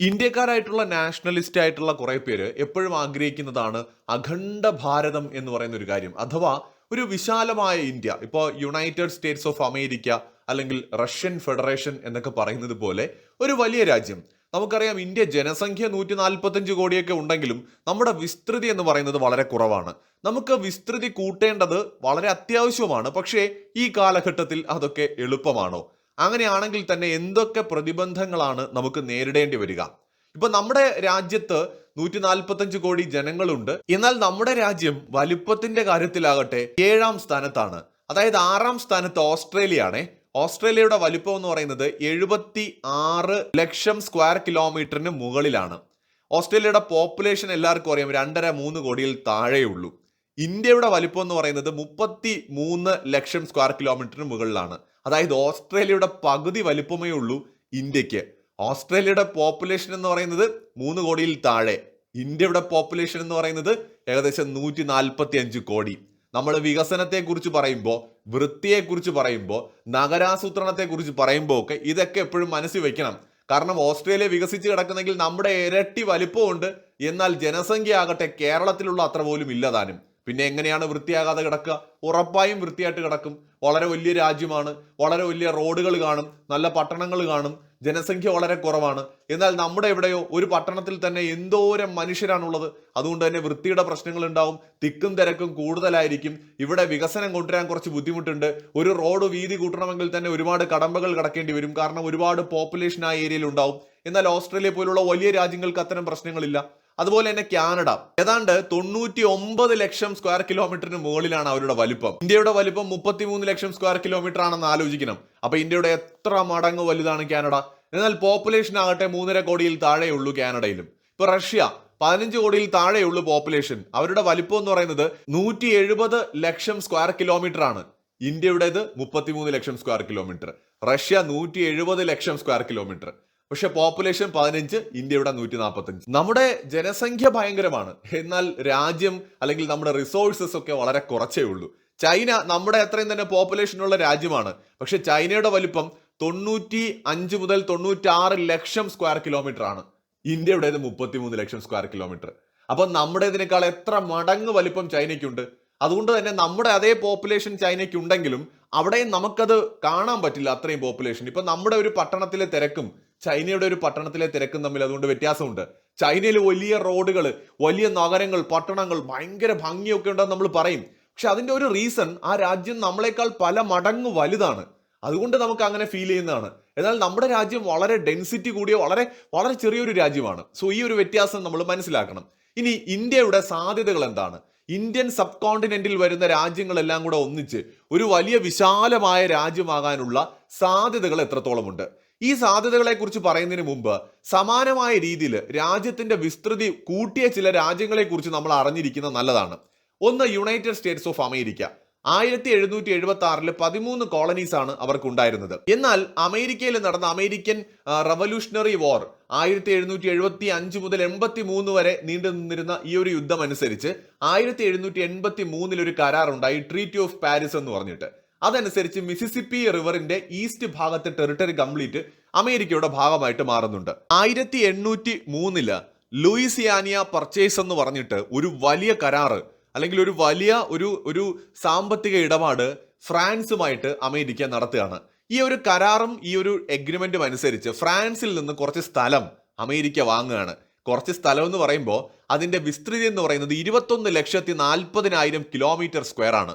ഇന്ത്യക്കാരായിട്ടുള്ള nationalist ആയിട്ടുള്ള കുറെ പേര് എപ്പോഴും ആഗ്രഹിക്കുന്നതാണ് അഖണ്ഡ ഭാരതം എന്ന് പറയുന്ന ഒരു കാര്യം. അഥവാ ഒരു വിശാലമായ ഇന്ത്യ. ഇപ്പോൾ യുണൈറ്റഡ് സ്റ്റേറ്റ്സ് ഓഫ് അമേരിക്ക അല്ലെങ്കിൽ റഷ്യൻ ഫെഡറേഷൻ എന്നൊക്കെ പറയുന്നത് പോലെ ഒരു വലിയ രാജ്യം. നമുക്കറിയാം ഇന്ത്യ ജനസംഖ്യ നൂറ്റി നാൽപ്പത്തഞ്ച് കോടിയൊക്കെ ഉണ്ടെങ്കിലും നമ്മുടെ വിസ്തൃതി എന്ന് പറയുന്നത് വളരെ കുറവാണ്. നമുക്ക് വിസ്തൃതി കൂട്ടേണ്ടത് വളരെ അത്യാവശ്യമാണ്. പക്ഷേ ഈ കാലഘട്ടത്തിൽ അതൊക്കെ എളുപ്പമാണോ? അങ്ങനെയാണെങ്കിൽ തന്നെ എന്തൊക്കെ പ്രതിബന്ധങ്ങളാണ് നമുക്ക് നേരിടേണ്ടി വരിക? ഇപ്പൊ നമ്മുടെ രാജ്യത്ത് നൂറ്റി നാൽപ്പത്തഞ്ച് കോടി ജനങ്ങളുണ്ട്. എന്നാൽ നമ്മുടെ രാജ്യം വലിപ്പത്തിന്റെ കാര്യത്തിലാകട്ടെ ഏഴാം സ്ഥാനത്താണ്. അതായത് ആറാം സ്ഥാനത്ത് ഓസ്ട്രേലിയ ആണേ ഓസ്ട്രേലിയയുടെ വലിപ്പം എന്ന് പറയുന്നത് എഴുപത്തി ആറ് ലക്ഷം സ്ക്വയർ കിലോമീറ്ററിന് മുകളിലാണ്. ഓസ്ട്രേലിയയുടെ പോപ്പുലേഷൻ എല്ലാവർക്കും അറിയാം രണ്ടര മൂന്ന് കോടിയിൽ താഴെയുള്ളൂ. ഇന്ത്യയുടെ വലിപ്പം എന്ന് പറയുന്നത് മുപ്പത്തി മൂന്ന് ലക്ഷം സ്ക്വയർ കിലോമീറ്ററിന് മുകളിലാണ്. അതായത് ഓസ്ട്രേലിയയുടെ പകുതി വലുപ്പമേ ഉള്ളൂ ഇന്ത്യയ്ക്ക്. ഓസ്ട്രേലിയയുടെ പോപ്പുലേഷൻ എന്ന് പറയുന്നത് മൂന്ന് കോടിയിൽ താഴെ. ഇന്ത്യയുടെ പോപ്പുലേഷൻ എന്ന് പറയുന്നത് ഏകദേശം നൂറ്റി നാൽപ്പത്തി അഞ്ച് കോടി. നമ്മൾ വികസനത്തെക്കുറിച്ച് പറയുമ്പോൾ വൃത്തിയെ കുറിച്ച് പറയുമ്പോൾ നഗരാസൂത്രണത്തെ കുറിച്ച് പറയുമ്പോൾ ഒക്കെ ഇതൊക്കെ എപ്പോഴും മനസ്സിൽ വെക്കണം. കാരണം ഓസ്ട്രേലിയ വികസിച്ച് കിടക്കുന്നെങ്കിൽ നമ്മുടെ ഇരട്ടി വലിപ്പമുണ്ട് എന്നാൽ ജനസംഖ്യ ആകട്ടെ കേരളത്തിലുള്ള അത്ര പോലും ഇല്ലതാനും പിന്നെ എങ്ങനെയാണ് വൃത്തിയാകാതെ കിടക്കുക? ഉറപ്പായും വൃത്തിയായിട്ട് കിടക്കും. വളരെ വലിയ രാജ്യമാണ് വളരെ വലിയ റോഡുകൾ കാണും നല്ല പട്ടണങ്ങൾ കാണും ജനസംഖ്യ വളരെ കുറവാണ്. എന്നാൽ നമ്മുടെ എവിടെയോ ഒരു പട്ടണത്തിൽ തന്നെ എന്തോരം മനുഷ്യരാണുള്ളത്. അതുകൊണ്ട് തന്നെ വൃത്തിയുടെ പ്രശ്നങ്ങൾ ഉണ്ടാവും തിക്കും തിരക്കും കൂടുതലായിരിക്കും. ഇവിടെ വികസനം കൊണ്ടുവരാൻ കുറച്ച് ബുദ്ധിമുട്ടുണ്ട്. ഒരു റോഡ് വീതി കൂട്ടണമെങ്കിൽ തന്നെ ഒരുപാട് കടമ്പകൾ കടക്കേണ്ടി വരും. കാരണം ഒരുപാട് പോപ്പുലേഷൻ ആ ഏരിയയിൽ ഉണ്ടാവും. എന്നാൽ ഓസ്ട്രേലിയ പോലുള്ള വലിയ രാജ്യങ്ങൾക്ക് അത്തരം പ്രശ്നങ്ങളില്ല. അതുപോലെ തന്നെ കാനഡ. ഏതാണ്ട് തൊണ്ണൂറ്റി ഒമ്പത് ലക്ഷം സ്ക്വയർ കിലോമീറ്ററിന് മുകളിലാണ് അവരുടെ വലിപ്പം. ഇന്ത്യയുടെ വലിപ്പം മുപ്പത്തിമൂന്ന് ലക്ഷം സ്ക്വയർ കിലോമീറ്റർ ആണെന്ന് ആലോചിക്കണം. അപ്പൊ ഇന്ത്യയുടെ എത്ര മടങ്ങ് വലുതാണ് കാനഡ? എന്നാൽ പോപ്പുലേഷൻ ആകട്ടെ മൂന്നര കോടിയിൽ താഴെയുള്ളൂ കാനഡയിലും. ഇപ്പൊ റഷ്യ പതിനഞ്ച് കോടിയിൽ താഴെയുള്ളൂ പോപ്പുലേഷൻ. അവരുടെ വലിപ്പം എന്ന് പറയുന്നത് നൂറ്റി എഴുപത് ലക്ഷം സ്ക്വയർ കിലോമീറ്റർ ആണ് ഇന്ത്യയുടേത് മുപ്പത്തിമൂന്ന് ലക്ഷം സ്ക്വയർ കിലോമീറ്റർ. റഷ്യ നൂറ്റി എഴുപത് ലക്ഷം സ്ക്വയർ കിലോമീറ്റർ. പക്ഷെ പോപ്പുലേഷൻ പതിനഞ്ച് ഇന്ത്യയുടെ നൂറ്റി നാൽപ്പത്തഞ്ച് നമ്മുടെ ജനസംഖ്യ ഭയങ്കരമാണ്. എന്നാൽ രാജ്യം അല്ലെങ്കിൽ നമ്മുടെ റിസോഴ്സസ് ഒക്കെ വളരെ കുറച്ചേ ഉള്ളൂ. ചൈന നമ്മുടെ അത്രയും തന്നെ പോപ്പുലേഷൻ ഉള്ള രാജ്യമാണ്. പക്ഷെ ചൈനയുടെ വലിപ്പം തൊണ്ണൂറ്റി അഞ്ച് മുതൽ തൊണ്ണൂറ്റാറ് ലക്ഷം സ്ക്വയർ കിലോമീറ്റർ ആണ്. ഇന്ത്യയുടേത് മുപ്പത്തിമൂന്ന് ലക്ഷം സ്ക്വയർ കിലോമീറ്റർ അപ്പൊ നമ്മുടേതിനേക്കാൾ എത്ര മടങ്ങ് വലിപ്പം ചൈനയ്ക്കുണ്ട്? അതുകൊണ്ട് തന്നെ നമ്മുടെ അതേ പോപ്പുലേഷൻ ചൈനയ്ക്ക് ഉണ്ടെങ്കിലും അവിടെയും നമുക്കത് കാണാൻ പറ്റില്ല അത്രയും പോപ്പുലേഷൻ ഇപ്പൊ നമ്മുടെ ഒരു പട്ടണത്തിലെ തിരക്കും ചൈനയുടെ ഒരു പട്ടണത്തിലെ തിരക്കും തമ്മിൽ അതുകൊണ്ട് വ്യത്യാസമുണ്ട്. ചൈനയിൽ വലിയ റോഡുകൾ വലിയ നഗരങ്ങൾ പട്ടണങ്ങൾ ഭയങ്കര ഭംഗിയൊക്കെ ഉണ്ടെന്ന് നമ്മൾ പറയും. പക്ഷെ അതിന്റെ ഒരു റീസൺ ആ രാജ്യം നമ്മളെക്കാൾ പല മടങ്ങ് വലുതാണ്. അതുകൊണ്ട് നമുക്ക് അങ്ങനെ ഫീൽ ചെയ്യുന്നതാണ്. എന്നാൽ നമ്മുടെ രാജ്യം വളരെ ഡെൻസിറ്റി കൂടിയ വളരെ വളരെ ചെറിയൊരു രാജ്യമാണ്. സോ ഈ ഒരു വ്യത്യാസം നമ്മൾ മനസ്സിലാക്കണം. ഇനി ഇന്ത്യയുടെ സാധ്യതകൾ എന്താണ്? ഇന്ത്യൻ സബ് കോണ്ടിനെന്റിൽ വരുന്ന രാജ്യങ്ങളെല്ലാം കൂടെ ഒന്നിച്ച് ഒരു വലിയ വിശാലമായ രാജ്യമാകാനുള്ള സാധ്യതകൾ എത്രത്തോളമുണ്ട്? ഈ സാധ്യതകളെ കുറിച്ച് പറയുന്നതിന് മുമ്പ് സമാനമായ രീതിയിൽ രാജ്യത്തിന്റെ വിസ്തൃതി കൂട്ടിയ ചില രാജ്യങ്ങളെ കുറിച്ച് നമ്മൾ അറിഞ്ഞിരിക്കുന്നത് നല്ലതാണ്. ഒന്ന് യുണൈറ്റഡ് സ്റ്റേറ്റ്സ് ഓഫ് അമേരിക്ക ആയിരത്തി എഴുന്നൂറ്റി എഴുപത്തി ആറിൽ പതിമൂന്ന് കോളനീസ് ആണ് അവർക്ക് ഉണ്ടായിരുന്നത് എന്നാൽ അമേരിക്കയിൽ നടന്ന അമേരിക്കൻ റവല്യൂഷണറി വാർ ആയിരത്തി എഴുന്നൂറ്റി എഴുപത്തി അഞ്ച് മുതൽ എൺപത്തി മൂന്ന് വരെ നീണ്ടു നിന്നിരുന്ന ഈ ഒരു യുദ്ധം അനുസരിച്ച് ആയിരത്തി എഴുന്നൂറ്റി എൺപത്തി മൂന്നിൽ ഒരു കരാറുണ്ടായി ട്രീറ്റി ഓഫ് പാരീസ് എന്ന് പറഞ്ഞിട്ട്. അതനുസരിച്ച് മിസിസിപ്പി റിവറിന്റെ ഈസ്റ്റ് ഭാഗത്തെ ടെറിട്ടറി കംപ്ലീറ്റ് അമേരിക്കയുടെ ഭാഗമായിട്ട് മാറുന്നുണ്ട്. ആയിരത്തി എണ്ണൂറ്റി മൂന്നിൽ ലൂയിസിയാനിയ പർച്ചേസ് എന്ന് പറഞ്ഞിട്ട് ഒരു വലിയ കരാറ് അല്ലെങ്കിൽ ഒരു വലിയ ഒരു ഒരു സാമ്പത്തിക ഇടപാട് ഫ്രാൻസുമായിട്ട് അമേരിക്ക നടത്തുകയാണ്. ഈ ഒരു കരാറും ഈ ഒരു എഗ്രിമെന്റും അനുസരിച്ച് ഫ്രാൻസിൽ നിന്ന് കുറച്ച് സ്ഥലം അമേരിക്ക വാങ്ങുകയാണ്. കുറച്ച് സ്ഥലം എന്ന് പറയുമ്പോൾ അതിന്റെ വിസ്തൃതി എന്ന് പറയുന്നത് ഇരുപത്തൊന്ന് ലക്ഷത്തി നാൽപ്പതിനായിരം കിലോമീറ്റർ സ്ക്വയർ ആണ്.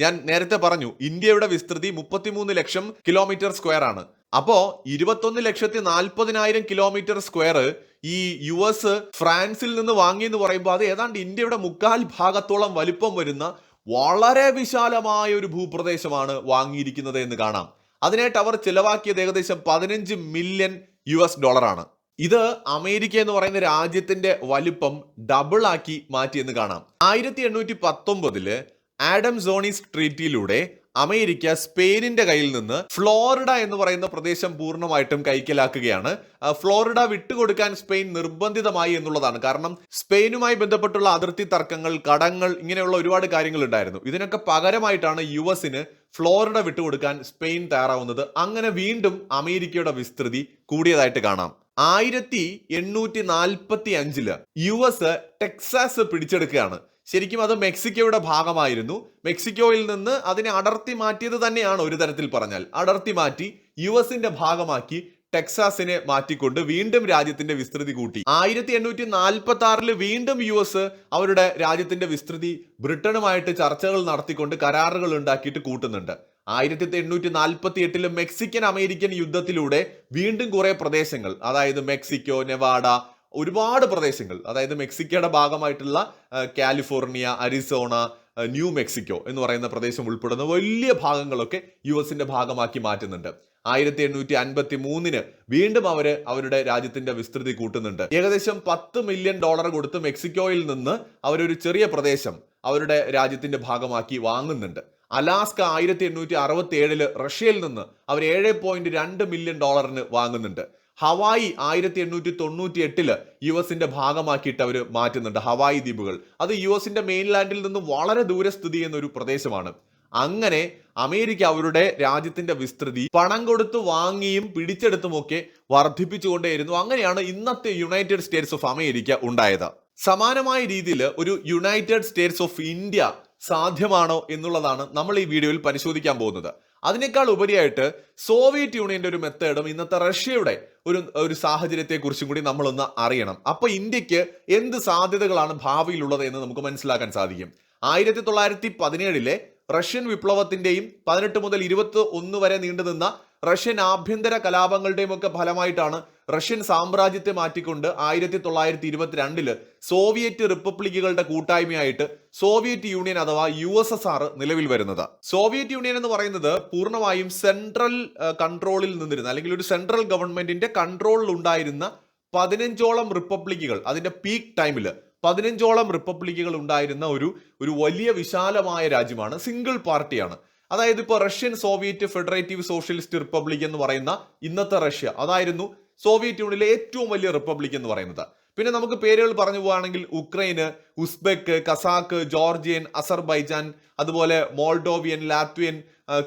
ഞാൻ നേരത്തെ പറഞ്ഞു ഇന്ത്യയുടെ വിസ്തൃതി മുപ്പത്തിമൂന്ന് ലക്ഷം കിലോമീറ്റർ സ്ക്വയർ ആണ്. അപ്പോ ഇരുപത്തൊന്ന് ലക്ഷത്തി നാൽപ്പതിനായിരം കിലോമീറ്റർ സ്ക്വയർ ഈ യു എസ് ഫ്രാൻസിൽ നിന്ന് വാങ്ങി എന്ന് പറയുമ്പോൾ അത് ഏതാണ്ട് ഇന്ത്യയുടെ മുക്കാൽ ഭാഗത്തോളം വലിപ്പം വരുന്ന വളരെ വിശാലമായ ഒരു ഭൂപ്രദേശമാണ് വാങ്ങിയിരിക്കുന്നത് എന്ന് കാണാം. അതിനായിട്ട് അവർ ചിലവാക്കിയത് ഏകദേശം പതിനഞ്ച് മില്യൺ യു എസ് ഡോളറാണ് ഇത് അമേരിക്ക എന്ന് പറയുന്ന രാജ്യത്തിന്റെ വലിപ്പം ഡബിൾ ആക്കി മാറ്റിയെന്ന് കാണാം. ആയിരത്തി എണ്ണൂറ്റി പത്തൊമ്പതിൽ ആഡം സോണീസ് ട്രീറ്റിയിലൂടെ അമേരിക്ക സ്പെയിനിന്റെ കയ്യിൽ നിന്ന് ഫ്ലോറിഡ എന്ന് പറയുന്ന പ്രദേശം പൂർണമായിട്ടും കൈക്കലാക്കുകയാണ്. ഫ്ലോറിഡ വിട്ടുകൊടുക്കാൻ സ്പെയിൻ നിർബന്ധിതമായി എന്നുള്ളതാണ്. കാരണം സ്പെയിനുമായി ബന്ധപ്പെട്ടുള്ള അതിർത്തി തർക്കങ്ങൾ കടങ്ങൾ ഇങ്ങനെയുള്ള ഒരുപാട് കാര്യങ്ങൾ ഉണ്ടായിരുന്നു ഇതിനൊക്കെ പകരമായിട്ടാണ് യു എസിന് ഫ്ലോറിഡ വിട്ടുകൊടുക്കാൻ സ്പെയിൻ തയ്യാറാവുന്നത്. അങ്ങനെ വീണ്ടും അമേരിക്കയുടെ വിസ്തൃതി കൂടിയതായിട്ട് കാണാം. ആയിരത്തി എണ്ണൂറ്റി നാൽപ്പത്തി അഞ്ചിൽ യു എസ് ടെക്സാസ് പിടിച്ചെടുക്കുകയാണ്. ശരിക്കും അത് മെക്സിക്കോയുടെ ഭാഗമായിരുന്നു. മെക്സിക്കോയിൽ നിന്ന് അതിനെ അടർത്തി മാറ്റിയത് തന്നെയാണ് ഒരു തരത്തിൽ പറഞ്ഞാൽ. അടർത്തി മാറ്റി യു എസിന്റെ ഭാഗമാക്കി ടെക്സാസിനെ മാറ്റിക്കൊണ്ട് വീണ്ടും രാജ്യത്തിന്റെ വിസ്തൃതി കൂട്ടി. ആയിരത്തി എണ്ണൂറ്റി നാൽപ്പത്തി ആറിൽ വീണ്ടും യു എസ് അവരുടെ രാജ്യത്തിന്റെ വിസ്തൃതി ബ്രിട്ടനുമായിട്ട് ചർച്ചകൾ നടത്തിക്കൊണ്ട് കരാറുകൾ ഉണ്ടാക്കിയിട്ട് കൂട്ടുന്നുണ്ട്. ആയിരത്തി എണ്ണൂറ്റി നാൽപ്പത്തി എട്ടിൽ മെക്സിക്കൻ അമേരിക്കൻ യുദ്ധത്തിലൂടെ വീണ്ടും കുറെ പ്രദേശങ്ങൾ അതായത് മെക്സിക്കോ നെവാഡ ഒരുപാട് പ്രദേശങ്ങൾ അതായത് മെക്സിക്കോയുടെ ഭാഗമായിട്ടുള്ള കാലിഫോർണിയ അരിസോണ ന്യൂ മെക്സിക്കോ എന്ന് പറയുന്ന പ്രദേശം ഉൾപ്പെടുന്ന വലിയ ഭാഗങ്ങളൊക്കെ യു എസിന്റെ ഭാഗമാക്കി മാറ്റുന്നുണ്ട്. ആയിരത്തി എണ്ണൂറ്റി അൻപത്തി മൂന്നിന് വീണ്ടും അവർ അവരുടെ രാജ്യത്തിന്റെ വിസ്തൃതി കൂട്ടുന്നുണ്ട്. ഏകദേശം പത്ത് മില്യൺ ഡോളർ കൊടുത്ത് മെക്സിക്കോയിൽ നിന്ന് അവരൊരു ചെറിയ പ്രദേശം അവരുടെ രാജ്യത്തിന്റെ ഭാഗമാക്കി വാങ്ങുന്നുണ്ട്. അലാസ്ക ആയിരത്തി എണ്ണൂറ്റി അറുപത്തി ഏഴിൽ റഷ്യയിൽ നിന്ന് അവർ ഏഴ് പോയിന്റ് രണ്ട് മില്യൺ ഡോളറിന് വാങ്ങുന്നുണ്ട്. ഹവായി ആയിരത്തി എണ്ണൂറ്റി തൊണ്ണൂറ്റി എട്ടിൽ യു എസിന്റെ ഭാഗമാക്കിയിട്ട് അവർ മാറ്റുന്നുണ്ട് ഹവായി ദ്വീപുകൾ. അത് യു എസിന്റെ മെയിൻലാൻഡിൽ നിന്ന് വളരെ ദൂരെ സ്ഥിതി ചെയ്യുന്ന ഒരു പ്രദേശമാണ്. അങ്ങനെ അമേരിക്ക അവരുടെ രാജ്യത്തിന്റെ വിസ്തൃതി പണം കൊടുത്തു വാങ്ങിയും പിടിച്ചെടുത്തുമൊക്കെ വർദ്ധിപ്പിച്ചുകൊണ്ടേയിരുന്നു. അങ്ങനെയാണ് ഇന്നത്തെ യുണൈറ്റഡ് സ്റ്റേറ്റ്സ് ഓഫ് അമേരിക്ക ഉണ്ടായത്. സമാനമായ രീതിയിൽ ഒരു യുണൈറ്റഡ് സ്റ്റേറ്റ്സ് ഓഫ് ഇന്ത്യ സാധ്യമാണോ എന്നുള്ളതാണ് നമ്മൾ ഈ വീഡിയോയിൽ പരിശോധിക്കാൻ പോകുന്നത്. അതിനേക്കാൾ ഉപരിയായിട്ട് സോവിയറ്റ് യൂണിയന്റെ ഒരു മെത്തേഡും ഇന്നത്തെ റഷ്യയുടെ ഒരു ഒരു സാഹചര്യത്തെ കുറിച്ചും കൂടി നമ്മളൊന്ന് അറിയണം. അപ്പൊ ഇന്ത്യയ്ക്ക് എന്ത് സാധ്യതകളാണ് ഭാവിയിലുള്ളത് എന്ന് നമുക്ക് മനസ്സിലാക്കാൻ സാധിക്കും. ആയിരത്തി തൊള്ളായിരത്തി പതിനേഴിലെ റഷ്യൻ വിപ്ലവത്തിന്റെയും പതിനെട്ട് മുതൽ ഇരുപത്തി ഒന്ന് വരെ നീണ്ടുനിന്ന റഷ്യൻ ആഭ്യന്തര കലാപങ്ങളുടെയും ഒക്കെ ഫലമായിട്ടാണ് റഷ്യൻ സാമ്രാജ്യത്തെ മാറ്റിക്കൊണ്ട് ആയിരത്തി തൊള്ളായിരത്തി ഇരുപത്തിരണ്ടിൽ സോവിയറ്റ് റിപ്പബ്ലിക്കുകളുടെ കൂട്ടായ്മയായിട്ട് സോവിയറ്റ് യൂണിയൻ അഥവാ യു എസ് എസ് ആർ നിലവിൽ വരുന്നത്. സോവിയറ്റ് യൂണിയൻ എന്ന് പറയുന്നത് പൂർണമായും സെൻട്രൽ കൺട്രോളിൽ നിന്നിരുന്ന അല്ലെങ്കിൽ ഒരു സെൻട്രൽ ഗവൺമെന്റിന്റെ കൺട്രോളിൽ ഉണ്ടായിരുന്ന പതിനഞ്ചോളം റിപ്പബ്ലിക്കുകൾ അതിന്റെ പീക്ക് ടൈമിൽ പതിനഞ്ചോളം റിപ്പബ്ലിക്കുകൾ ഉണ്ടായിരുന്ന ഒരു ഒരു വലിയ വിശാലമായ രാജ്യമാണ് സിംഗിൾ പാർട്ടിയാണ്. അതായത് ഇപ്പോൾ Russian Soviet Federative Socialist Republic എന്ന് പറയുന്ന ഇന്നത്തെ റഷ്യ. അതായിരുന്നു സോവിയറ്റ് യൂണിയനിലെ ഏറ്റവും വലിയ റിപ്പബ്ലിക് എന്ന് പറയുന്നത്. പിന്നെ നമുക്ക് പേരുകൾ പറഞ്ഞു പോവുകയാണെങ്കിൽ ഉക്രൈന് ഉസ്ബെക്ക് കസാക്ക് ജോർജിയൻ അസർബൈജാൻ അതുപോലെ Moldovian Latvian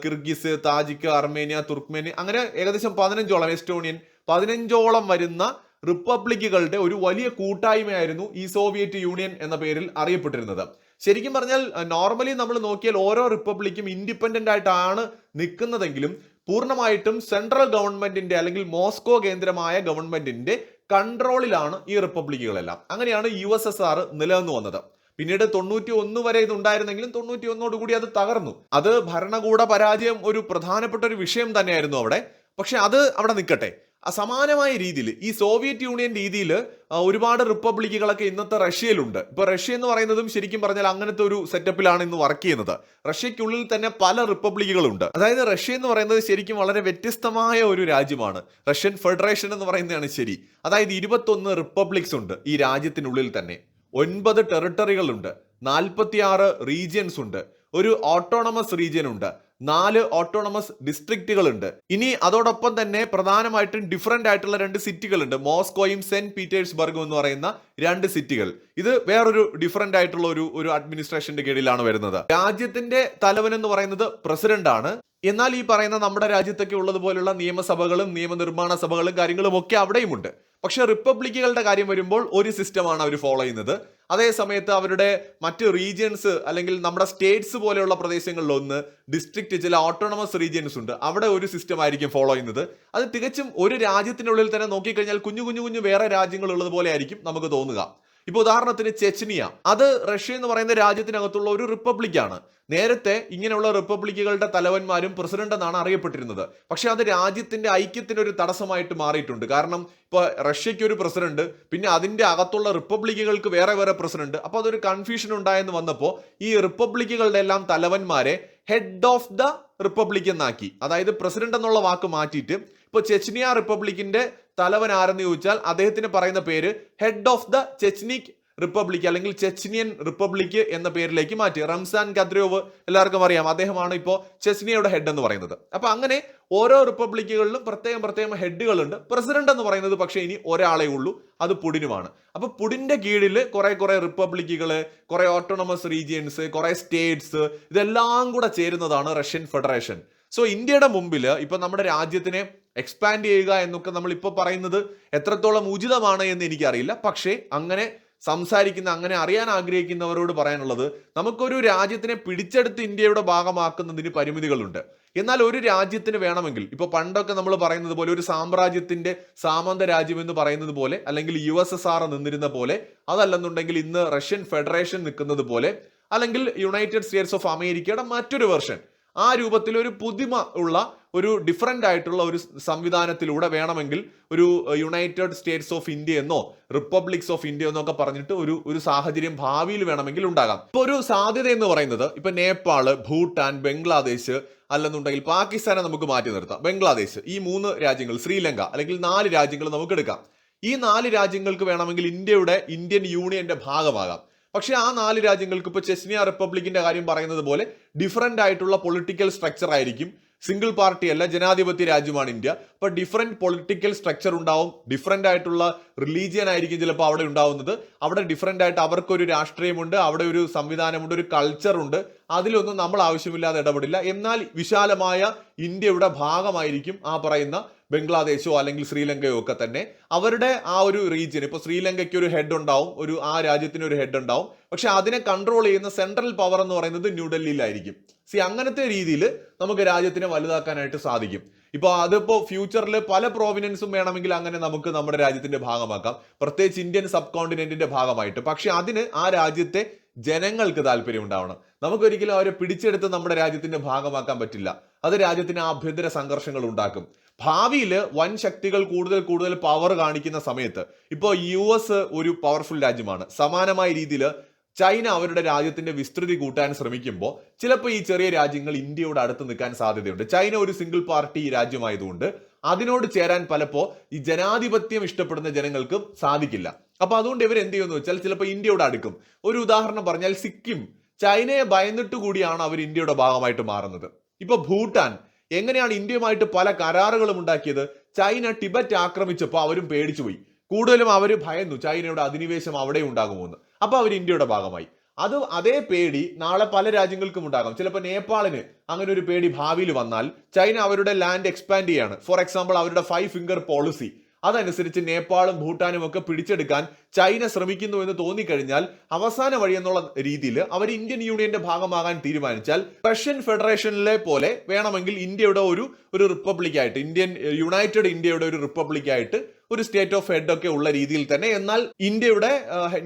Kyrgyz Tajik Armenia Turkmenia അങ്ങനെ ഏകദേശം പതിനഞ്ചോളം എസ്റ്റോണിയൻ പതിനഞ്ചോളം വരുന്ന റിപ്പബ്ലിക്കുകളുടെ ഒരു വലിയ കൂട്ടായ്മയായിരുന്നു ഈ സോവിയറ്റ് യൂണിയൻ എന്ന പേരിൽ അറിയപ്പെട്ടിരുന്നത്. ശരിക്കും പറഞ്ഞാൽ നോർമലി നമ്മൾ നോക്കിയാൽ ഓരോ റിപ്പബ്ലിക്കും ഇൻഡിപെൻഡന്റ് ആയിട്ടാണ് നിൽക്കുന്നതെങ്കിലും പൂർണമായിട്ടും സെൻട്രൽ ഗവൺമെന്റിന്റെ അല്ലെങ്കിൽ മോസ്കോ കേന്ദ്രമായ ഗവൺമെന്റിന്റെ കൺട്രോളിലാണ് ഈ റിപ്പബ്ലിക്കുകളെല്ലാം അങ്ങനെയാണ് യു എസ് എസ് ആർ നിലനിന്നു വന്നത്. പിന്നീട് തൊണ്ണൂറ്റി ഒന്ന് വരെ ഇത് ഉണ്ടായിരുന്നെങ്കിലും തൊണ്ണൂറ്റി ഒന്നോട് കൂടി അത് തകർന്നു. അത് ഭരണകൂട പരാജയം ഒരു പ്രധാനപ്പെട്ട ഒരു വിഷയം തന്നെയായിരുന്നു അവിടെ. പക്ഷെ അത് അവിടെ നിൽക്കട്ടെ. അസമാനമായ രീതിയിൽ ഈ സോവിയറ്റ് യൂണിയൻ രീതിയിൽ ഒരുപാട് റിപ്പബ്ലിക്കുകളൊക്കെ ഇന്നത്തെ റഷ്യയിലുണ്ട്. ഇപ്പൊ റഷ്യ എന്ന് പറയുന്നതും ശരിക്കും പറഞ്ഞാൽ അങ്ങനത്തെ ഒരു സെറ്റപ്പിലാണ് ഇന്ന് വർക്ക് ചെയ്യുന്നത്. റഷ്യക്കുള്ളിൽ തന്നെ പല റിപ്പബ്ലിക്കുകളുണ്ട്. അതായത് റഷ്യ എന്ന് പറയുന്നത് ശരിക്കും വളരെ വ്യത്യസ്തമായ ഒരു രാജ്യമാണ്. റഷ്യൻ ഫെഡറേഷൻ എന്ന് പറയുന്നതാണ് ശരി. അതായത് ഇരുപത്തൊന്ന് റിപ്പബ്ലിക്സ് ഉണ്ട് ഈ രാജ്യത്തിനുള്ളിൽ തന്നെ. ഒൻപത് ടെറിട്ടറികളുണ്ട്. നാൽപ്പത്തിയാറ് റീജിയൻസ് ഉണ്ട്. ഒരു ഓട്ടോണമസ് റീജിയൻ ഉണ്ട്. നാല് ഓട്ടോണമസ് ഡിസ്ട്രിക്റ്റുകളുണ്ട് ഇനി അതോടൊപ്പം തന്നെ പ്രധാനമായിട്ടും ഡിഫറെന്റ് ആയിട്ടുള്ള രണ്ട് സിറ്റികളുണ്ട് മോസ്കോയും സെന്റ് പീറ്റേഴ്സ്ബർഗും എന്ന് പറയുന്ന രണ്ട് സിറ്റികൾ ഇത് വേറൊരു ഡിഫറെന്റ് ആയിട്ടുള്ള ഒരു ഒരു അഡ്മിനിസ്ട്രേഷന്റെ കീഴിലാണ് വരുന്നത്. രാജ്യത്തിന്റെ തലവൻ എന്ന് പറയുന്നത് പ്രസിഡന്റ് ആണ്. എന്നാൽ ഈ പറയുന്ന നമ്മുടെ രാജ്യത്തൊക്കെ ഉള്ളതുപോലുള്ള നിയമസഭകളും നിയമനിർമ്മാണ സഭകളും കാര്യങ്ങളും ഒക്കെ അവിടെയുമുണ്ട്. പക്ഷെ റിപ്പബ്ലിക്കുകളുടെ കാര്യം വരുമ്പോൾ ഒരു സിസ്റ്റമാണ് അവർ ഫോളോ ചെയ്യുന്നത്. അതേ സമയത്ത് അവരുടെ മറ്റ് റീജിയൻസ് അല്ലെങ്കിൽ നമ്മുടെ സ്റ്റേറ്റ്സ് പോലെയുള്ള പ്രദേശങ്ങളിൽ ഒന്ന് ഡിസ്ട്രിക്റ്റ് ചില ഓട്ടോണമസ് റീജിയൻസ് ഉണ്ട്. അവിടെ ഒരു സിസ്റ്റം ആയിരിക്കും ഫോളോ ചെയ്യുന്നത്. അത് തികച്ചും ഒരു രാജ്യത്തിനുള്ളിൽ തന്നെ നോക്കിക്കഴിഞ്ഞാൽ കുഞ്ഞു കുഞ്ഞു കുഞ്ഞു വേറെ രാജ്യങ്ങൾ ഉള്ളത് പോലെ ആയിരിക്കും നമുക്ക് തോന്നുക. ഇപ്പൊ ഉദാഹരണത്തിന് ചെച്നിയ അത് റഷ്യ എന്ന് പറയുന്ന രാജ്യത്തിനകത്തുള്ള ഒരു റിപ്പബ്ലിക്കാണ്. നേരത്തെ ഇങ്ങനെയുള്ള റിപ്പബ്ലിക്കുകളുടെ തലവന്മാരും പ്രസിഡന്റ് എന്നാണ് അറിയപ്പെട്ടിരുന്നത്. പക്ഷെ അത് രാജ്യത്തിന്റെ ഐക്യത്തിന് ഒരു തടസ്സമായിട്ട് മാറിയിട്ടുണ്ട്. കാരണം ഇപ്പൊ റഷ്യയ്ക്ക് ഒരു പ്രസിഡന്റ് പിന്നെ അതിന്റെ അകത്തുള്ള റിപ്പബ്ലിക്കുകൾക്ക് വേറെ വേറെ പ്രസിഡന്റ്. അപ്പോൾ അതൊരു കൺഫ്യൂഷൻ ഉണ്ടായെന്ന് വന്നപ്പോൾ ഈ റിപ്പബ്ലിക്കുകളുടെ എല്ലാം തലവന്മാരെ ഹെഡ് ഓഫ് ദ റിപ്പബ്ലിക് എന്നാക്കി. അതായത് പ്രസിഡന്റ് എന്നുള്ള വാക്ക് മാറ്റിയിട്ട് ഇപ്പൊ ചെച്നിയ റിപ്പബ്ലിക്കിന്റെ തലവൻ ആരെന്ന് ചോദിച്ചാൽ അദ്ദേഹത്തിന് പറയുന്ന പേര് head of the Chechnic republic അല്ലെങ്കിൽ ചെച്നിയൻ റിപ്പബ്ലിക് എന്ന പേരിലേക്ക് മാറ്റി. റംസാൻ കദ്രോവ് എല്ലാവർക്കും അറിയാം അദ്ദേഹമാണ് ഇപ്പോൾ ചെച്നിയയുടെ ഹെഡ് എന്ന് പറയുന്നത്. അപ്പൊ അങ്ങനെ ഓരോ റിപ്പബ്ലിക്കുകളിലും പ്രത്യേകം പ്രത്യേകം ഹെഡുകളുണ്ട് പ്രസിഡന്റ് എന്ന് പറയുന്നത് പക്ഷേ ഇനി ഒരാളെ ഉള്ളൂ അത് പുടിനുമാണ്. അപ്പൊ പുടിന്റെ കീഴിൽ കുറെ കുറെ റിപ്പബ്ലിക്കുകൾ കുറെ ഓട്ടോണമസ് റീജിയൻസ് കുറെ സ്റ്റേറ്റ്സ് ഇതെല്ലാം കൂടെ ചേരുന്നതാണ് റഷ്യൻ ഫെഡറേഷൻ സോ ഇന്ത്യയുടെ മുമ്പിൽ ഇപ്പൊ നമ്മുടെ രാജ്യത്തിനെ എക്സ്പാൻഡ് ചെയ്യുക എന്നൊക്കെ നമ്മൾ ഇപ്പോൾ പറയുന്നത് എത്രത്തോളം ഉചിതമാണ് എന്ന് എനിക്കറിയില്ല. പക്ഷേ അങ്ങനെ സംസാരിക്കുന്ന അങ്ങനെ അറിയാൻ ആഗ്രഹിക്കുന്നവരോട് പറയാനുള്ളത് നമുക്കൊരു രാജ്യത്തിനെ പിടിച്ചെടുത്ത് ഇന്ത്യയുടെ ഭാഗമാക്കുന്നതിന് പരിമിതികളുണ്ട്. എന്നാൽ ഒരു രാജ്യത്തിന് വേണമെങ്കിൽ ഇപ്പോൾ പണ്ടൊക്കെ നമ്മൾ പറയുന്നത് പോലെ ഒരു സാമ്രാജ്യത്തിന്റെ സാമന്ത രാജ്യം എന്ന് പറയുന്നത് പോലെ അല്ലെങ്കിൽ യു എസ് എസ് ആർ നിന്നിരുന്ന പോലെ അതല്ലെന്നുണ്ടെങ്കിൽ ഇന്ന് റഷ്യൻ ഫെഡറേഷൻ നിൽക്കുന്നത് പോലെ അല്ലെങ്കിൽ യുണൈറ്റഡ് സ്റ്റേറ്റ്സ് ഓഫ് അമേരിക്കയുടെ മറ്റൊരു വെർഷൻ. ആ രൂപത്തിൽ ഒരു പുതിമ ഉള്ള ഒരു ഡിഫറെന്റ് ആയിട്ടുള്ള ഒരു സംവിധാനത്തിലൂടെ വേണമെങ്കിൽ ഒരു യുണൈറ്റഡ് സ്റ്റേറ്റ്സ് ഓഫ് ഇന്ത്യ എന്നോ റിപ്പബ്ലിക്സ് ഓഫ് ഇന്ത്യ എന്നൊക്കെ പറഞ്ഞിട്ട് ഒരു ഒരു സാഹചര്യം ഭാവിയിൽ വേണമെങ്കിൽ ഉണ്ടാകാം. ഇപ്പോൾ ഒരു സാധ്യത എന്ന് പറയുന്നത് ഇപ്പം നേപ്പാൾ ഭൂട്ടാൻ ബംഗ്ലാദേശ് അല്ലെന്നുണ്ടെങ്കിൽ പാകിസ്ഥാനെ നമുക്ക് മാറ്റി നിർത്താം. ബംഗ്ലാദേശ് ഈ മൂന്ന് രാജ്യങ്ങൾ ശ്രീലങ്ക അല്ലെങ്കിൽ നാല് രാജ്യങ്ങൾ നമുക്ക് എടുക്കാം. ഈ നാല് രാജ്യങ്ങൾക്ക് വേണമെങ്കിൽ ഇന്ത്യയുടെ ഇന്ത്യൻ യൂണിയന്റെ ഭാഗമാകാം. പക്ഷേ ആ നാല് രാജ്യങ്ങൾക്ക് ഇപ്പോൾ ചെസ്നിയ റിപ്പബ്ലിക്കിന്റെ കാര്യം പറയുന്നത് പോലെ ഡിഫറന്റ് ആയിട്ടുള്ള പൊളിറ്റിക്കൽ സ്ട്രക്ചർ ആയിരിക്കും. സിംഗിൾ പാർട്ടി അല്ല ജനാധിപത്യ രാജ്യമാണ് ഇന്ത്യ. അപ്പോൾ ഡിഫറെന്റ് പൊളിറ്റിക്കൽ സ്ട്രക്ചർ ഉണ്ടാവും. ഡിഫറെന്റ് ആയിട്ടുള്ള റിലീജിയൻ ആയിരിക്കും ചിലപ്പോൾ അവിടെ ഉണ്ടാവുന്നത്. അവിടെ ഡിഫറെന്റ് ആയിട്ട് അവർക്കൊരു രാഷ്ട്രീയമുണ്ട് അവിടെ ഒരു സംവിധാനമുണ്ട് ഒരു കൾച്ചർ ഉണ്ട്. അതിലൊന്നും നമ്മൾ ആവശ്യമില്ലാതെ ഇടപെടില്ല. എന്നാൽ വിശാലമായ ഇന്ത്യയുടെ ഭാഗമായിരിക്കും ആ പറയുന്ന ബംഗ്ലാദേശോ അല്ലെങ്കിൽ ശ്രീലങ്കയോ ഒക്കെ തന്നെ. അവരുടെ ആ ഒരു റീജിയൻ ഇപ്പോൾ ശ്രീലങ്കയ്ക്ക് ഒരു ഹെഡ് ഉണ്ടാവും ഒരു ആ രാജ്യത്തിന് ഒരു ഹെഡ് ഉണ്ടാവും. പക്ഷെ അതിനെ കൺട്രോൾ ചെയ്യുന്ന സെൻട്രൽ പവർ എന്ന് പറയുന്നത് ന്യൂഡൽഹിയിലായിരിക്കും സി അങ്ങനത്തെ രീതിയിൽ നമുക്ക് രാജ്യത്തിനെ വലുതാക്കാനായിട്ട് സാധിക്കും. ഇപ്പോൾ അതിപ്പോൾ ഫ്യൂച്ചറിൽ പല പ്രോവിനൻസും വേണമെങ്കിൽ അങ്ങനെ നമുക്ക് നമ്മുടെ രാജ്യത്തിന്റെ ഭാഗമാക്കാം. പ്രത്യേകിച്ച് ഇന്ത്യൻ സബ് കോണ്ടിനെന്റിന്റെ ഭാഗമായിട്ട്. പക്ഷേ അതിന് ആ രാജ്യത്തെ ജനങ്ങൾക്ക് താല്പര്യം ഉണ്ടാവണം. നമുക്കൊരിക്കലും അവരെ പിടിച്ചെടുത്ത് നമ്മുടെ രാജ്യത്തിന്റെ ഭാഗമാക്കാൻ പറ്റില്ല. അത് രാജ്യത്തിന് ആഭ്യന്തര സംഘർഷങ്ങൾ ഉണ്ടാക്കും. ഭാവിയിൽ വൻ ശക്തികൾ കൂടുതൽ കൂടുതൽ പവർ കാണിക്കുന്ന സമയത്ത് ഇപ്പോൾ യു എസ് ഒരു പവർഫുൾ രാജ്യമാണ്. സമാനമായ രീതിയിൽ ചൈന അവരുടെ രാജ്യത്തിന്റെ വിസ്തൃതി കൂട്ടാൻ ശ്രമിക്കുമ്പോൾ ചിലപ്പോൾ ഈ ചെറിയ രാജ്യങ്ങൾ ഇന്ത്യയോട് അടുത്ത് നിൽക്കാൻ സാധ്യതയുണ്ട്. ചൈന ഒരു സിംഗിൾ പാർട്ടി രാജ്യമായതുകൊണ്ട് അതിനോട് ചേരാൻ പലപ്പോ ഈ ജനാധിപത്യം ഇഷ്ടപ്പെടുന്ന ജനങ്ങൾക്ക് സാധിക്കില്ല. അപ്പൊ അതുകൊണ്ട് ഇവർ എന്ത് ചെയ്യുമെന്ന് വെച്ചാൽ ചിലപ്പോൾ ഇന്ത്യയോട് അടുക്കും. ഒരു ഉദാഹരണം പറഞ്ഞാൽ സിക്കിം. ചൈനയെ ഭയന്നിട്ട് കൂടിയാണ് അവർ ഇന്ത്യയുടെ ഭാഗമായിട്ട് മാറുന്നത്. ഇപ്പൊ ഭൂട്ടാൻ. എങ്ങനെയാണ് ഇന്ത്യയുമായിട്ട് പല കരാറുകളും ഉണ്ടാക്കിയത്? ചൈന ടിബറ്റ് ആക്രമിച്ചപ്പോൾ അവരും പേടിച്ചുപോയി. കൂടുതലും അവർ ഭയന്നു. ചൈനയുടെ അധിനിവേശം അവിടെ ഉണ്ടാകുമെന്ന്. അപ്പോൾ അവർ ഇന്ത്യയുടെ ഭാഗമായി. അത് അതേ പേടി നാളെ പല രാജ്യങ്ങൾക്കും ഉണ്ടാകാം. ചിലപ്പോൾ നേപ്പാളിന് അങ്ങനെ ഒരു പേടി ഭാവിയിൽ വന്നാൽ ചൈന അവരുടെ ലാൻഡ് എക്സ്പാൻഡ് ചെയ്യാണ്. ഫോർ എക്സാമ്പിൾ അവരുടെ ഫൈവ് ഫിംഗർ പോളിസി. അതനുസരിച്ച് നേപ്പാളും ഭൂട്ടാനും ഒക്കെ പിടിച്ചെടുക്കാൻ ചൈന ശ്രമിക്കുന്നു എന്ന് തോന്നിക്കഴിഞ്ഞാൽ അവസാന വഴി എന്നുള്ള രീതിയിൽ അവർ ഇന്ത്യൻ യൂണിയന്റെ ഭാഗമാകാൻ തീരുമാനിച്ചാൽ റഷ്യൻ ഫെഡറേഷനിലെ പോലെ വേണമെങ്കിൽ ഇന്ത്യയുടെ ഒരു ഒരു റിപ്പബ്ലിക് ആയിട്ട് ഇന്ത്യൻ യുണൈറ്റഡ് ഇന്ത്യയുടെ ഒരു റിപ്പബ്ലിക് ആയിട്ട് ഒരു സ്റ്റേറ്റ് ഓഫ് ഹെഡ് ഒക്കെ ഉള്ള രീതിയിൽ തന്നെ. എന്നാൽ ഇന്ത്യയുടെ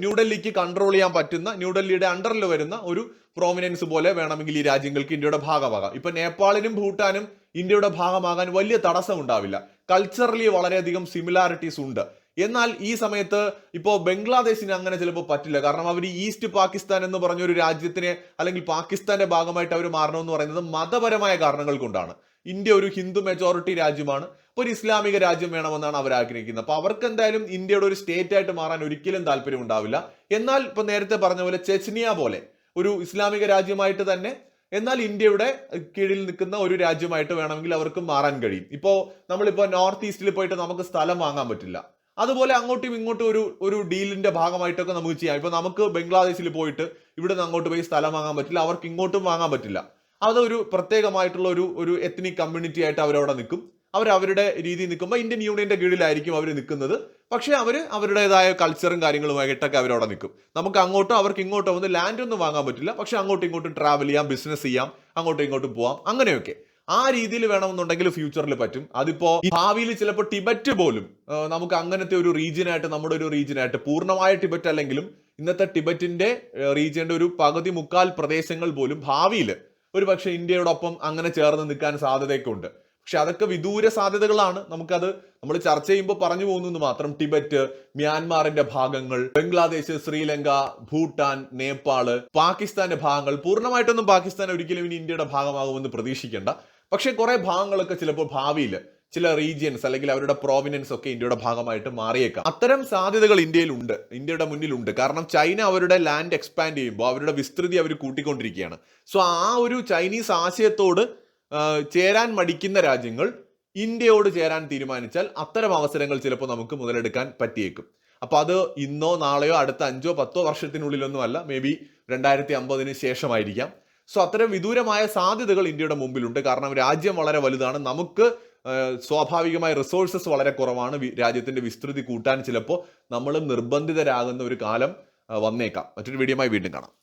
ന്യൂഡൽഹിക്ക് കൺട്രോൾ ചെയ്യാൻ പറ്റുന്ന ന്യൂഡൽഹിയുടെ അണ്ടറിൽ വരുന്ന ഒരു പ്രോമിനൻസ് പോലെ വേണമെങ്കിൽ ഈ രാജ്യങ്ങൾക്ക് ഇന്ത്യയുടെ ഭാഗമാകാം. ഇപ്പൊ നേപ്പാളിനും ഭൂട്ടാനും ഇന്ത്യയുടെ ഭാഗമാകാൻ വലിയ തടസ്സം ഉണ്ടാവില്ല. കൾച്ചറലി വളരെയധികം സിമിലാരിറ്റീസ് ഉണ്ട്. എന്നാൽ ഈ സമയത്ത് ഇപ്പോൾ ബംഗ്ലാദേശിന് അങ്ങനെ ചിലപ്പോൾ പറ്റില്ല. കാരണം അവർ ഈസ്റ്റ് പാകിസ്ഥാൻ എന്ന് പറഞ്ഞ ഒരു രാജ്യത്തിനെ അല്ലെങ്കിൽ പാകിസ്ഥാന്റെ ഭാഗമായിട്ട് അവർ മാറണമെന്ന് പറയുന്നത് മതപരമായ കാരണങ്ങൾ കൊണ്ടാണ്. ഇന്ത്യ ഒരു ഹിന്ദു മെജോറിറ്റി രാജ്യമാണ്. ഒരു ഇസ്ലാമിക രാജ്യം വേണമെന്നാണ് അവർ ആഗ്രഹിക്കുന്നത്. അപ്പൊ അവർക്ക് എന്തായാലും ഇന്ത്യയുടെ ഒരു സ്റ്റേറ്റ് ആയിട്ട് മാറാൻ ഒരിക്കലും താല്പര്യം ഉണ്ടാവില്ല. എന്നാൽ ഇപ്പൊ നേരത്തെ പറഞ്ഞ പോലെ ചെച്നിയ പോലെ ഒരു ഇസ്ലാമിക രാജ്യമായിട്ട് തന്നെ എന്നാൽ ഇന്ത്യയുടെ കീഴിൽ നിൽക്കുന്ന ഒരു രാജ്യമായിട്ട് വേണമെങ്കിൽ അവർക്ക് മാറാൻ കഴിയും. ഇപ്പോൾ നമ്മളിപ്പോൾ നോർത്ത് ഈസ്റ്റിൽ പോയിട്ട് നമുക്ക് സ്ഥലം വാങ്ങാൻ പറ്റില്ല. അതുപോലെ അങ്ങോട്ടും ഇങ്ങോട്ടും ഒരു ഒരു ഡീലിന്റെ ഭാഗമായിട്ടൊക്കെ നമുക്ക് ചെയ്യാം. ഇപ്പൊ നമുക്ക് ബംഗ്ലാദേശിൽ പോയിട്ട് ഇവിടെ നിന്ന് അങ്ങോട്ട് പോയി സ്ഥലം വാങ്ങാൻ പറ്റില്ല. അവർക്ക് ഇങ്ങോട്ടും വാങ്ങാൻ പറ്റില്ല. അതൊരു പ്രത്യേകമായിട്ടുള്ള ഒരു ഒരു എത്നിക് കമ്മ്യൂണിറ്റി ആയിട്ട് അവരവിടെ നിൽക്കും. അവർ അവരുടെ രീതിയിൽ നിൽക്കുമ്പോൾ ഇന്ത്യൻ യൂണിയന്റെ കീഴിലായിരിക്കും അവർ നിൽക്കുന്നത്. പക്ഷേ അവർ അവരുടേതായ കൾച്ചറും കാര്യങ്ങളുമായിട്ടൊക്കെ അവരവിടെ നിൽക്കും. നമുക്ക് അങ്ങോട്ടും അവർക്ക് ഇങ്ങോട്ടും വന്ന് ലാൻഡ് ഒന്നും വാങ്ങാൻ പറ്റില്ല. പക്ഷെ അങ്ങോട്ടും ഇങ്ങോട്ടും ട്രാവൽ ചെയ്യാം ബിസിനസ് ചെയ്യാം അങ്ങോട്ടും ഇങ്ങോട്ടും പോവാം അങ്ങനെയൊക്കെ. ആ രീതിയിൽ വേണമെന്നുണ്ടെങ്കിൽ ഫ്യൂച്ചറിൽ പറ്റും. അതിപ്പോ ഭാവിയിൽ ചിലപ്പോൾ ടിബറ്റ് പോലും നമുക്ക് അങ്ങനത്തെ ഒരു റീജിയനായിട്ട് നമ്മുടെ ഒരു റീജിയനായിട്ട് പൂർണമായ ടിബറ്റ് അല്ലെങ്കിലും ഇന്നത്തെ ടിബറ്റിന്റെ റീജിയന്റെ ഒരു പകുതി മുക്കാൽ പ്രദേശങ്ങൾ പോലും ഭാവിയിൽ ഒരു പക്ഷേ ഇന്ത്യയോടൊപ്പം അങ്ങനെ ചേർന്ന് നിൽക്കാൻ സാധ്യതയൊക്കെ ഉണ്ട്. പക്ഷെ അതൊക്കെ വിദൂര സാധ്യതകളാണ്. നമുക്കത് നമ്മൾ ചർച്ച ചെയ്യുമ്പോൾ പറഞ്ഞു പോകുന്നു മാത്രം ടിബറ്റ് മ്യാൻമാറിന്റെ ഭാഗങ്ങൾ ബംഗ്ലാദേശ് ശ്രീലങ്ക ഭൂട്ടാൻ നേപ്പാൾ പാകിസ്ഥാന്റെ ഭാഗങ്ങൾ. പൂർണമായിട്ടൊന്നും പാകിസ്ഥാൻ ഒരിക്കലും ഇനി ഇന്ത്യയുടെ ഭാഗമാകുമെന്ന് പ്രതീക്ഷിക്കേണ്ട. പക്ഷെ കുറെ ഭാഗങ്ങളൊക്കെ ചിലപ്പോൾ ഭാവിയിൽ ചില റീജിയൻസ് അല്ലെങ്കിൽ അവരുടെ പ്രോവിനൻസ് ഒക്കെ ഇന്ത്യയുടെ ഭാഗമായിട്ട് മാറിയേക്കാം. അത്തരം സാധ്യതകൾ ഇന്ത്യയിലുണ്ട് ഇന്ത്യയുടെ മുന്നിലുണ്ട്. കാരണം ചൈന അവരുടെ ലാൻഡ് എക്സ്പാൻഡ് ചെയ്യുമ്പോൾ അവരുടെ വിസ്തൃതി അവർ കൂട്ടിക്കൊണ്ടിരിക്കുകയാണ്. സോ ആ ഒരു ചൈനീസ് ആശയത്തോട് ചേരാൻ മടിക്കുന്ന രാജ്യങ്ങൾ ഇന്ത്യയോട് ചേരാൻ തീരുമാനിച്ചാൽ അത്തരം അവസരങ്ങൾ ചിലപ്പോൾ നമുക്ക് മുതലെടുക്കാൻ പറ്റിയേക്കും. അപ്പൊ അത് ഇന്നോ നാളെയോ അടുത്ത അഞ്ചോ പത്തോ വർഷത്തിനുള്ളിലൊന്നും അല്ല മേ ബി രണ്ടായിരത്തി അമ്പതിന് ശേഷമായിരിക്കാം. സോ അത്തരം വിദൂരമായ സാധ്യതകൾ ഇന്ത്യയുടെ മുമ്പിലുണ്ട്. കാരണം രാജ്യം വളരെ വലുതാണ്. നമുക്ക് സ്വാഭാവികമായ റിസോഴ്സസ് വളരെ കുറവാണ്. രാജ്യത്തിന്റെ വിസ്തൃതി കൂട്ടാൻ ചിലപ്പോൾ നമ്മൾ നിർബന്ധിതരാകുന്ന ഒരു കാലം വന്നേക്കാം. മറ്റൊരു വീഡിയോമായി വീണ്ടും കാണാം.